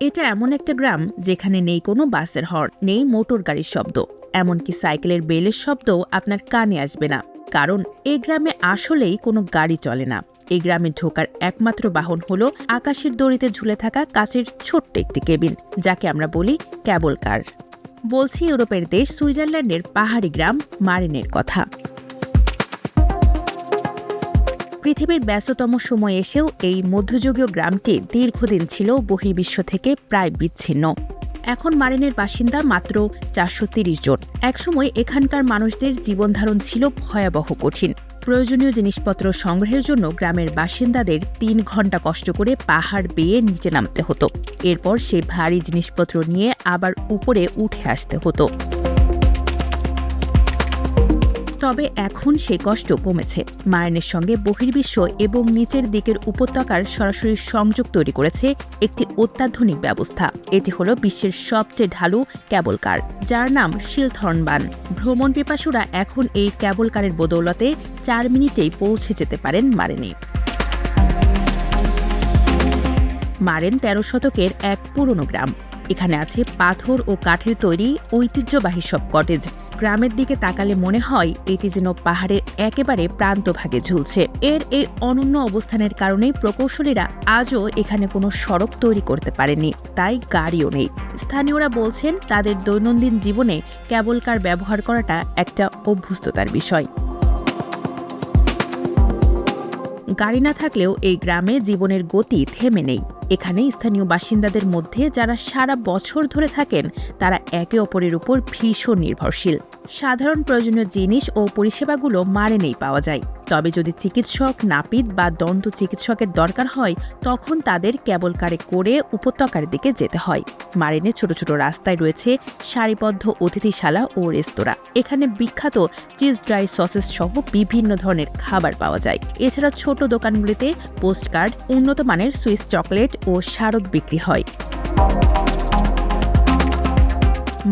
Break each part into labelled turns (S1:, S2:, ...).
S1: এটা এমন একটা গ্রাম যেখানে নেই কোনো বাসের হর্ন, নেই মোটর গাড়ির শব্দ। এমনকি সাইকেলের বেলের শব্দও আপনার কানে আসবে না। কারণ এই গ্রামে আসলেই কোনো গাড়ি চলে না। এই গ্রামে ঢোকার একমাত্র বাহন হলো আকাশের দড়িতে ঝুলে থাকা কাচের ছোট্ট একটি কেবিন, যাকে আমরা বলি ক্যাবল কার। বলছি ইউরোপের দেশ সুইজারল্যান্ডের পাহাড়ি গ্রাম মারিনের কথা। পৃথিবীর ব্যস্ততম সময় এসেও এই মধ্যযুগীয় গ্রামটি দীর্ঘদিন ছিল বহির্বিশ্ব থেকে প্রায় বিচ্ছিন্ন। এখন মারিনের বাসিন্দা মাত্র চারশো তিরিশ জন। একসময় এখানকার মানুষদের জীবনধারণ ছিল ভয়াবহ কঠিন। প্রয়োজনীয় জিনিসপত্র সংগ্রহের জন্য গ্রামের বাসিন্দাদের তিন ঘণ্টা কষ্ট করে পাহাড় বেয়ে নিচে নামতে হতো। এরপর সেই ভারী জিনিসপত্র নিয়ে আবার উপরে উঠে আসতে হতো। তবে এখন সে কষ্ট কমেছে। মারিনের সঙ্গে বহির্বিশ্ব এবং নিচের দিকের উপত্যকার সরাসরি সংযোগ তৈরি করেছে একটি অত্যাধুনিক ব্যবস্থা। এটি হলো বিশ্বের সবচেয়ে ঢালু ক্যাবল কার যার নাম শিলথর্নবান। ভ্রমণ পিপাসুরা এখন এই ক্যাবল কারের বদৌলতে চার মিনিটেই পৌঁছে যেতে পারেন মারেনে। মারেন তেরো শতকের এক পুরনো গ্রাম। এখানে আছে পাথর ও কাঠের তৈরি ঐতিহ্যবাহী সব কটেজ। গ্রামের দিকে তাকালে মনে হয় এটি যেন পাহাড়ের একেবারে প্রান্তভাগে ঝুলছে। এর এই অনন্য অবস্থানের কারণে প্রকৌশলীরা আজও এখানে কোনো সড়ক তৈরি করতে পারেনি তাই গাড়িও নেই। স্থানীয়রা বলছেন তাদের দৈনন্দিন জীবনে কেবল কার ব্যবহার করাটা একটা অভ্যস্ততার বিষয়। গাড়ি না থাকলেও এই গ্রামে জীবনের গতি থেমে নেই। এখানে স্থানীয় বাসিন্দাদের মধ্যে যারা সারা বছর ধরে থাকেন, তারা একে অপরের উপর ভীষণ নির্ভরশীল। সাধারণ প্রয়োজনীয় জিনিস ও পরিষেবাগুলো মারেনেই পাওয়া যায়। তবে যদি চিকিৎসক, নাপিত বা দন্ত চিকিৎসকের দরকার হয়, তখন তাদের কেবল কারে করে উপত্যকার দিকে যেতে হয়। মারিনে ছোট ছোট রাস্তায় রয়েছে সারিবদ্ধ অতিথিশালা ও রেস্তোরাঁ। এখানে বিখ্যাত চিজ ড্রাই সসেস সহ বিভিন্ন ধরনের খাবার পাওয়া যায়। এছাড়া ছোট দোকানগুলিতে পোস্টকার্ড, উন্নত মানের সুইস চকলেট ও স্মারক বিক্রি হয়।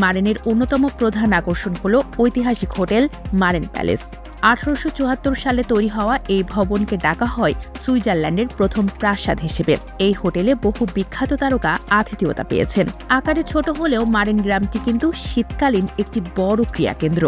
S1: মারেনের অন্যতম প্রধান আকর্ষণ হল ঐতিহাসিক হোটেল মারেন প্যালেস। আঠারোশো চুয়াত্তর সালে তৈরি হওয়া এই ভবনকে ডাকা হয় সুইজারল্যান্ডের প্রথম প্রাসাদ হিসেবে। এই হোটেলে বহু বিখ্যাত তারকা আতিথেয়তা পেয়েছেন। আকারে ছোট হলেও মারেন গ্রামটি কিন্তু শীতকালীন একটি বড় ক্রিয়াকেন্দ্র।